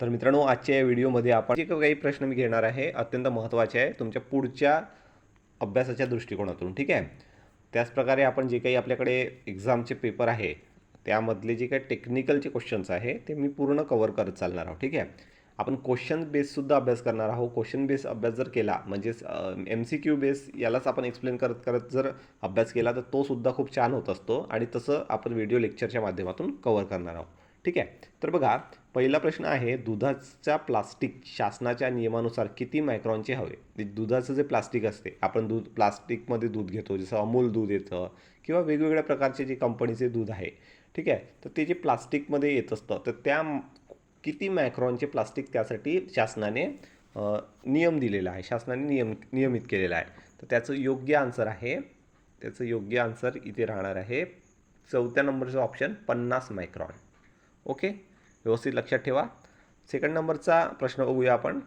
तर मित्रांनो आजच्या या व्हिडिओमध्ये आपण जे काही प्रश्न मी घेणार आहे अत्यंत महत्त्वाचे आहे तुमच्या पुढच्या अभ्यासाच्या दृष्टिकोनातून ठीक आहे? त्याचप्रकारे आपण जे काही आपल्याकडे एक्झामचे पेपर आहे त्यामधले जे काही टेक्निकलचे क्वेश्चन्स आहे ते मी पूर्ण कवर करत चालणार आहोत ठीक आहे? आपण क्वेश्चन बेससुद्धा अभ्यास करणार आहोत. क्वेश्चन बेस अभ्यास जर केला म्हणजेच एम सी क्यू बेस यालाच आपण एक्सप्लेन करत करत जर अभ्यास केला तर तो सुद्धा खूप छान होत असतो आणि तसं आपण व्हिडिओ लेक्चरच्या माध्यमातून कवर करणार आहोत. ठीक आहे? तर बघा पहिला प्रश्न आहे दुधाचा प्लास्टिक शासनाच्या नियमानुसार किती मायक्रॉनचे हवे? म्हणजे दुधाचं जे प्लास्टिक असते आपण दूध प्लास्टिकमध्ये दूध घेतो जसं अमूल दूध येतं किंवा वेगवेगळ्या प्रकारचे जे कंपनीचे दूध आहे. ठीक आहे? तर ते जे प्लास्टिकमध्ये येत असतं तर त्या किती मायक्रॉनचे प्लास्टिक त्यासाठी शासनाने नियम दिलेला आहे शासनाने नियम नियमित केलेला आहे. तर त्याचं योग्य आन्सर आहे त्याचं योग्य आन्सर इथे राहणार आहे. चौथ्या नंबरचं ऑप्शन पन्नास मायक्रॉन ओके? व्यवस्थित लक्षात ठेवा. सेकंड नंबरचा प्रश्न बघूया आपण.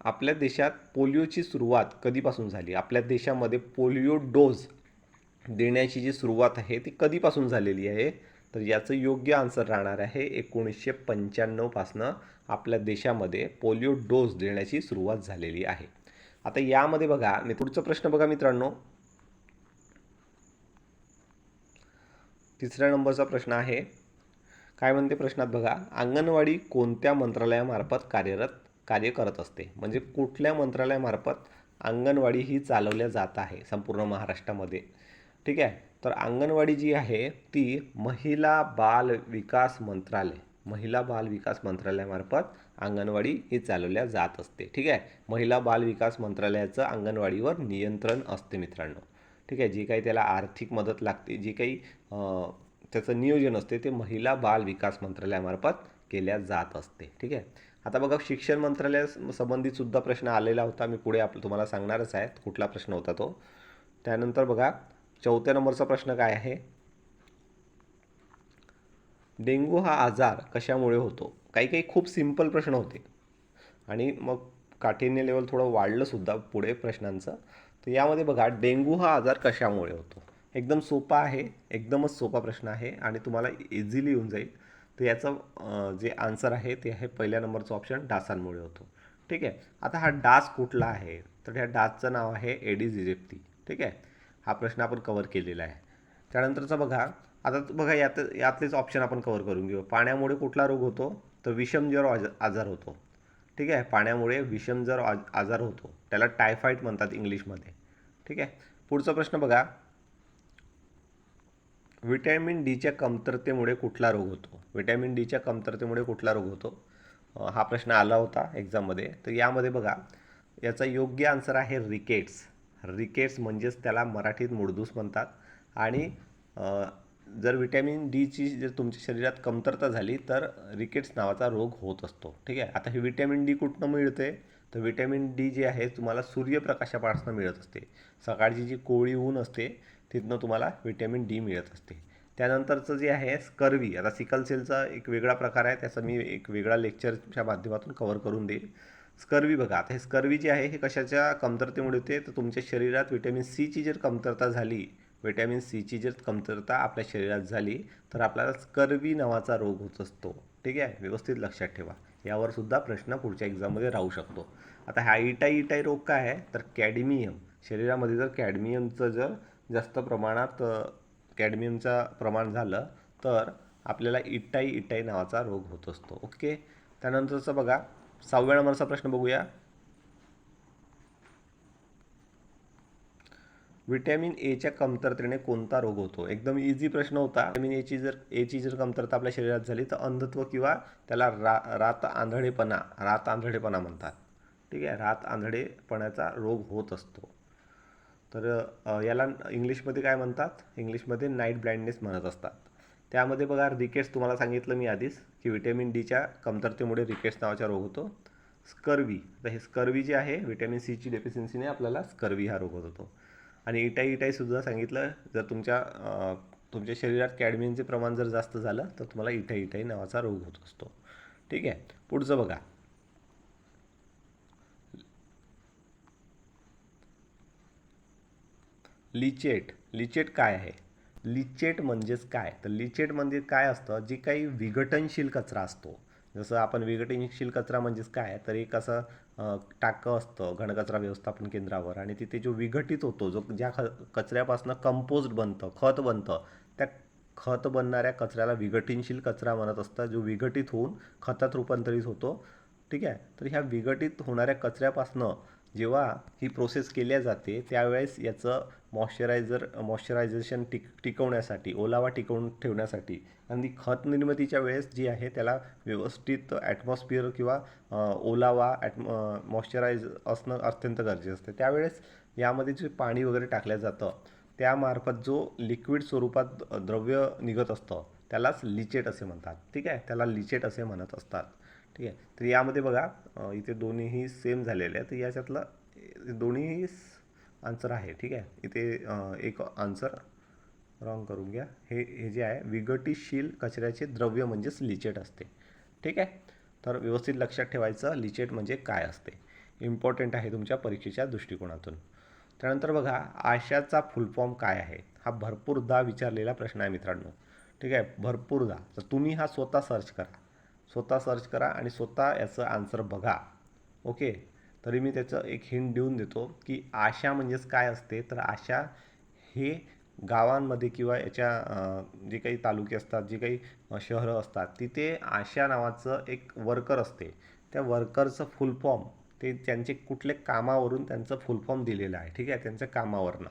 आपल्या देशात पोलिओची सुरुवात कधीपासून झाली? आपल्या देशामध्ये पोलिओ डोस देण्याची जी सुरुवात आहे ती कधीपासून झालेली आहे? तर याचं योग्य आन्सर राहणार आहे एकोणीसशे पंच्याण्णवपासनं आपल्या देशामध्ये पोलिओ डोस देण्याची सुरुवात झालेली आहे. आता यामध्ये बघा मी पुढचा प्रश्न बघा मित्रांनो. तिसऱ्या नंबरचा प्रश्न आहे. काय म्हणते प्रश्नात बघा अंगणवाडी कोणत्या मंत्रालयामार्फत कार्यरत कार्य करत असते? म्हणजे कुठल्या मंत्रालयामार्फत अंगणवाडी ही चालवल्या जात आहे संपूर्ण महाराष्ट्रामध्ये? ठीक आहे? तर अंगणवाडी जी आहे ती महिला बाल विकास मंत्रालय महिला बाल विकास मंत्रालयामार्फत अंगणवाडी ही चालवल्या जात असते. ठीक आहे? महिला बाल विकास मंत्रालयाचं अंगणवाडीवर नियंत्रण असते मित्रांनो. ठीक आहे? जी काही त्याला आर्थिक मदत लागते जी काही त्याचं नियोजन असते ते महिला बाल विकास मंत्रालयामार्फत केल्या जात असते. ठीक आहे? आता बघा शिक्षण मंत्रालया संबंधित सुद्धा प्रश्न आलेला होता. मी पुढे आप तुम्हाला सांगणारच आहे. कुठला प्रश्न होता तो? त्यानंतर बघा चौथ्या नंबरचा प्रश्न काय आहे? डेंग्यू हा आजार कशामुळे होतो? काही काही खूप सिंपल प्रश्न होते. आणि मग काठिण्य लेवल थोडं वाढलंसुद्धा पुढे प्रश्नांचं. तर यामध्ये बघा डेंग्यू हा आजार कशामुळे होतो? एकदम सोपा आहे एकदमच सोपा प्रश्न आहे आणि तुम्हाला इझिली येऊन जाईल. तर याचं जे आन्सर आहे ते आहे पहिल्या नंबरचं ऑप्शन डासांमुळे होतो. ठीक आहे? आता हा डास कुठला आहे? तर ह्या डासचं नाव आहे एडिस इजिप्ती ठीक आहे? हा प्रश्न आपण कवर केलेला आहे. त्यानंतरचा बघा आता बघा यात यातलेच ऑप्शन आपण कवर करून घेऊ. पाण्यामुळे कुठला रोग होतो? तर विषमज्वर आज आजार होतो. ठीक आहे? पाण्यामुळे विषमज्वर आज आजार होतो. त्याला टायफॉईड म्हणतात इंग्लिशमध्ये. ठीक आहे? पुढचा प्रश्न बघा. विटॅमिन डीच्या कमतरतेमुळे कुठला रोग होतो? विटॅमिन डीच्या कमतरतेमुळे कुठला रोग होतो? हा प्रश्न आला होता एक्झाममध्ये तर यामध्ये बघा याचा योग्य आन्सर आहे रिकेट्स रिकेट्स म्हणजेच त्याला मराठीत मुडदूस म्हणतात. आणि जर विटॅमिन डीची जर तुमच्या शरीरात कमतरता झाली तर रिकेट्स नावाचा रोग होत असतो. ठीक आहे? आता हे विटॅमिन डी कुठनं मिळते? तर विटॅमिन डी जे आहे तुम्हाला सूर्यप्रकाशापासून मिळत असते. सकाळची जी कोळी ऊन असते तिथनं तुम्हाला विटॅमिन डी मिळत असते. त्यानंतरचं जे आहे स्कर्वी. आता सिकल सेलचा एक वेगळा प्रकार आहे त्याचा मी एक वेगळा लेक्चरच्या माध्यमातून कवर करून देईल स्कर्वी बघा आता हे स्कर्वी जे आहे हे कशाच्या कमतरतेमुळे होते? तर तुमच्या शरीरात विटॅमिन सीची जर कमतरता झाली व्हिटॅमिन सीची जर कमतरता आपल्या शरीरात झाली तर आपल्याला स्कर्वी नावाचा रोग होत असतो. ठीक आहे? व्यवस्थित लक्षात ठेवा. यावर सुद्धा प्रश्न पुढच्या एक्झाममध्ये राहू शकतो. आता हा इटाई इटाई रोग काय आहे? तर कॅडमियम. शरीरामध्ये जर कॅडमियमचं जर जास्त प्रमाणात कॅडमियमचं प्रमाण झालं तर आपल्याला इटाई इटाई नावाचा रोग होत असतो. ओके? त्यानंतरचं बघा. सहाव्या नंबरचा प्रश्न बघूया. विटॅमिन एच्या कमतरतेने कोणता रोग होतो? एकदम इझी प्रश्न होता. व्हिटॅमिन एची जर एची जर कमतरता आपल्या शरीरात झाली तर अंधत्व किंवा त्याला रा रात आंधळेपणा रात आंधळेपणा म्हणतात. ठीक आहे? रात आंधळेपणाचा रोग होत असतो. तर याला इंग्लिशमध्ये काय म्हणतात? इंग्लिशमध्ये नाईट ब्लाइंडनेस म्हणत असतात. त्यामध्ये बघा रिकेट्स तुम्हाला सांगितलं मी आधीच की व्हिटॅमिन डीच्या कमतरतेमुळे रिकेट्स नावाचा रोग होतो. स्कर्वी. तर हे स्कर्वी जे आहे व्हिटॅमिन सीची डेफिशियन्सीने आपल्याला स्कर्वी हा रोग होत होतो. आणि इटाई इटाई सुद्धा सांगितलं जर तुमच्या तुमच्या शरीरात कॅडमिनचे प्रमाण जर जास्त झालं तर तुम्हाला इटाई इटाई नावाचा रोग होत असतो. ठीक आहे? पुढचं बघा. लिचेट. लिचेट काय आहे? लिचेट म्हणजेच काय? तर लिचेट म्हणजे काय असतं? जी काही विघटनशील कचरा असतो. जसं आपण विघटनशील कचरा म्हणजेच काय तर एक असं टाकं असतं घनकचरा व्यवस्थापन केंद्रावर आणि तिथे जो विघटित होतो जो ज्या ख कचऱ्यापासून कंपोस्ट बनतं खत बनतं त्या खत बनणाऱ्या कचऱ्याला विघटनशील कचरा म्हणत असता जो विघटित होऊन खतात रूपांतरित होतो. ठीक आहे? तर ह्या विघटित होणाऱ्या कचऱ्यापासनं जेव्हा ही प्रोसेस केल्या जाते त्यावेळेस याचं मॉइश्चरायझर मॉइश्चरायझेशन टिक टिकवण्यासाठी ओलावा टिकवून ठेवण्यासाठी आणि खत निर्मितीच्या वेळेस जी आहे त्याला व्यवस्थित ॲटमॉस्फिअर किंवा ओलावा ॲट मॉइश्चरायझ असणं अत्यंत गरजेचं असते. त्यावेळेस यामध्ये जे पाणी वगैरे टाकलं जातं त्यामार्फत जो लिक्विड स्वरूपात द्रव्य निघत असतं त्यालाच लिचेट असे म्हणतात. ठीक आहे? त्याला लिचेट असे म्हणत असतात. ठीक आहे. तर यामध्ये बघा इथे दोन्हीही सेम झालेले आहेत. तर याच्यातलं दोन्ही आन्सर आहे ठीक आहे. इथे एक आन्सर रॉंग करून घ्या. हे हे जे आहे विघटीशील कचऱ्याचे द्रव्य म्हणजेच लिचेट असते. ठीक आहे? तर व्यवस्थित लक्षात ठेवायचं लिचेट म्हणजे काय असते? इम्पॉर्टंट आहे तुमच्या परीक्षेच्या दृष्टिकोनातून. त्यानंतर बघा आशाचा फुलफॉर्म काय आहे? हा भरपूरदा विचारलेला प्रश्न आहे मित्रांनो. ठीक आहे? भरपूरदा. तर तुम्ही हा स्वतः सर्च करा. स्वतः सर्च करा आणि स्वतः याचं आन्सर बघा. ओके तरी मी त्याचं एक हिंट देऊन देतो की आशा म्हणजेच काय असते? तर आशा हे गावांमध्ये किंवा याच्या जे काही तालुके असतात जे काही शहरं असतात तिथे आशा नावाचं एक वर्कर असते. त्या वर्करचं फुल फॉर्म ते त्यांचे कुठले कामावरून त्यांचं फुल फॉर्म दिलेलं आहे. ठीक आहे? त्यांच्या कामावरनं.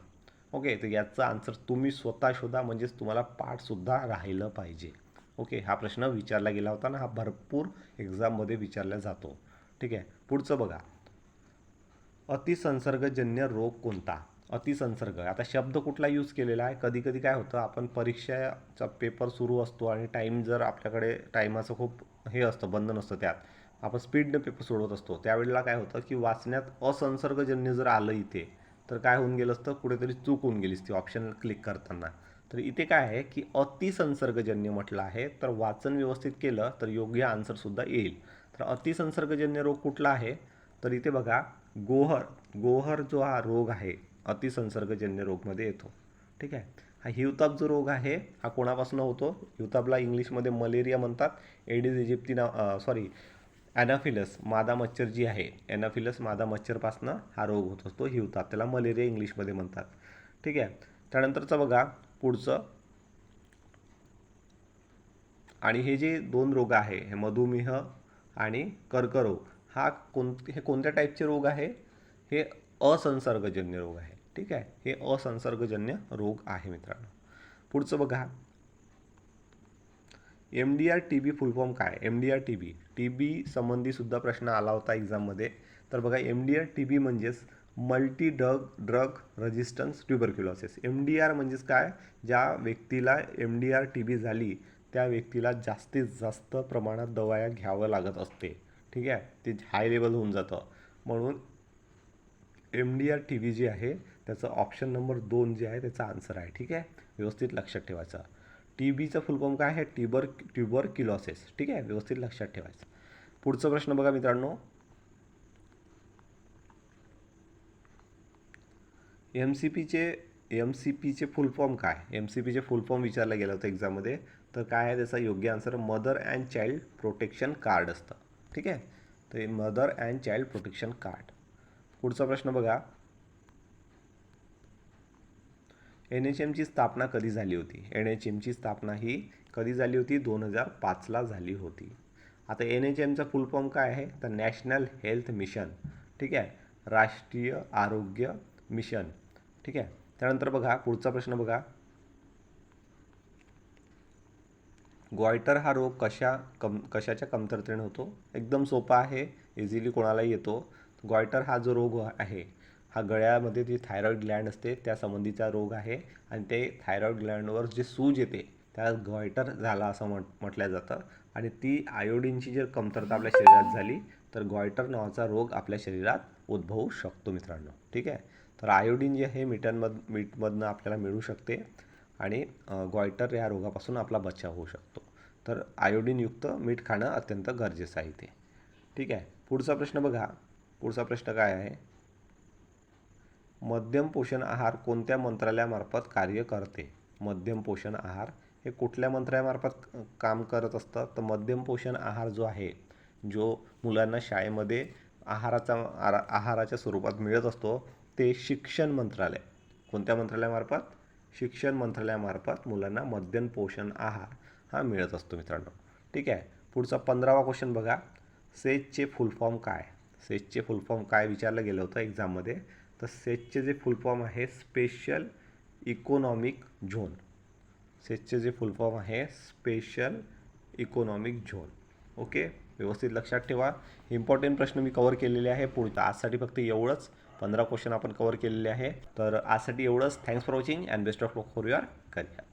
ओके तर याचं आन्सर तुम्ही स्वतः शोधा म्हणजेच तुम्हाला पाठसुद्धा राहिलं पाहिजे. ओके हा प्रश्न विचारला गेला होता ना हा भरपूर एक्झाममध्ये विचारला जातो. ठीक आहे पुढचं बघा. अतिसंसर्गजन्य रोग कोणता? अतिसंसर्ग. आता शब्द कुठला यूज केलेला आहे? कधी कधी काय होतं आपण परीक्षेचा पेपर सुरू असतो आणि टाईम जर आपल्याकडे टाईमाचं खूप हे असतं बंधन असतं त्यात. आपण स्पीडनं पेपर सोडवत असतो. त्यावेळेला काय होतं की वाचण्यात असंसर्गजन्य जर आलं इथे तर काय होऊन गेलं असतं? कुठेतरी चूक होऊन गेली असती ऑप्शन क्लिक करताना. तर इथे काय आहे की अतिसंसर्गजन्य म्हटलं आहे. तर वाचन व्यवस्थित केलं तर योग्य आन्सरसुद्धा येईल. तर अतिसंसर्गजन्य रोग कुठला आहे? तर इथे बघा गोहर. गोहर जो हा रोग आहे अतिसंसर्गजन्य रोगमध्ये येतो. ठीक आहे? हा हिवताप जो रोग आहे हा कोणापासून होतो? हिवतापला इंग्लिशमध्ये मलेरिया म्हणतात. एडिज इजिप्ती नाव सॉरी ॲनाफिलस मादा मच्छर जी आहे ॲनाफिलस मादा मच्छरपासनं हा रोग होत असतो. हिवताप त्याला मलेरिया इंग्लिशमध्ये म्हणतात. ठीक आहे? त्यानंतरचं बघा पुढचं. आणि हे जे दोन रोग आहे हे मधुमेह आणि कर्करोग हा कोण हे कोणत्या टाईपचे रोग आहे? हे असंसर्गजन्य रोग आहे. ठीक आहे? हे असंसर्गजन्य रोग आहे मित्रांनो. पुढचं बघा. M D R T B full form काय? M D R T B T B संबंधीसुद्धा प्रश्न आला होता एक्झाममध्ये तर बघा M D R T B म्हणजेच multi drug drug resistance tuberculosis M D R म्हणजेच काय? ज्या व्यक्तीला M D R T B झाली त्या व्यक्तीला जास्तीत जास्त प्रमाणात दवाया घ्यावं लागत असते. ठीक आहे? ते हाय लेवल होऊन जातं. म्हणून M D R T V जी आहे त्याचं ऑप्शन नंबर दोन जे आहे त्याचा आन्सर आहे. ठीक आहे? व्यवस्थित लक्षात ठेवायचं. टी बीचं फुलफॉर्म काय आहे? ट्युबर ट्युबर किलॉसेस ठीक आहे? व्यवस्थित लक्षात ठेवायचं. पुढचा प्रश्न बघा मित्रांनो. एम सी पीचे एम सी पीचे फुल फॉर्म काय? एम सी पीचे फुल फॉर्म विचारला गेलं होतं एक्झाममध्ये तर काय आहे त्याचा योग्य answer mother and child protection card असतं. ठीक आहे? तर mother and child protection card पुढचा प्रश्न बघा. एन एच एमची स्थापना कधी झाली होती? एन एच एमची स्थापना ही कधी झाली होती? दोन हजार पाचला झाली होती. आता एन एच एमचा फुल फॉर्म काय आहे? तर नॅशनल हेल्थ मिशन ठीक आहे? राष्ट्रीय आरोग्य मिशन ठीक आहे? त्यानंतर बघा पुढचा प्रश्न बघा. ग्वायटर हा रोग कशा कम कशाच्या कमतरतेने होतो? एकदम सोपा आहे इझिली कोणालाही येतो. ग्वायटर हा जो रोग आहे हा गळ्यामध्ये जी थायरॉईड ग्लँड असते त्या संबंधीचा रोग आहे आणि ते थायरॉईड ग्लँडवर जे सूज येते त्याला ग्वायटर झाला असं म्हट म्हटलं जातं. आणि ती आयोडीनची जर कमतरता आपल्या शरीरात झाली तर ग्वायटर नावाचा रोग आपल्या शरीरात उद्भवू शकतो मित्रांनो. ठीक आहे? तर आयोडीन जे आहे मिठांमध मीठमधनं आपल्याला मिळू शकते आणि गॉयटर या रोगापासून आपला बचाव होऊ शकतो. तर आयोडीनयुक्त मीठ खाणं अत्यंत गरजेचं आहे ते ठीक आहे? पुढचा प्रश्न बघा. पुढचा प्रश्न काय आहे? मध्यम पोषण आहार कोणत्या मंत्रालयामार्फत कार्य करते? मध्यम पोषण आहार हे कुठल्या मंत्रालयामार्फत काम करत असतं? तर मध्यम पोषण आहार जो आहे जो मुलांना शाळेमध्ये आहाराचा आरा आहाराच्या स्वरूपात मिळत असतो ते शिक्षण मंत्रालय. कोणत्या मंत्रालयामार्फत? शिक्षण मंत्रालयामार्फत मुलांना मध्यन पोषण आहार हा मिळत असतो मित्रांनो. ठीक आहे? पुढचा पंधरावा क्वेश्चन बघा. सेजचे फुल फॉर्म काय? सेजचे फुल फॉर्म काय विचारलं गेलं होतं एक्झाममध्ये तर सेजचे जे फुल फॉर्म आहे स्पेशल इकॉनॉमिक झोन सेजचे जे फुल फॉर्म आहे स्पेशल इकॉनॉमिक झोन ओके व्यवस्थित लक्षात ठेवा. इम्पॉर्टंट प्रश्न मी कवर केलेले आहे. पुढचा. आजसाठी फक्त एवढंच. पंधरा क्वेश्चन आपण कवर केलेले आहे. तर आजसाठी एवढंच. Thanks for watching and best of luck for your career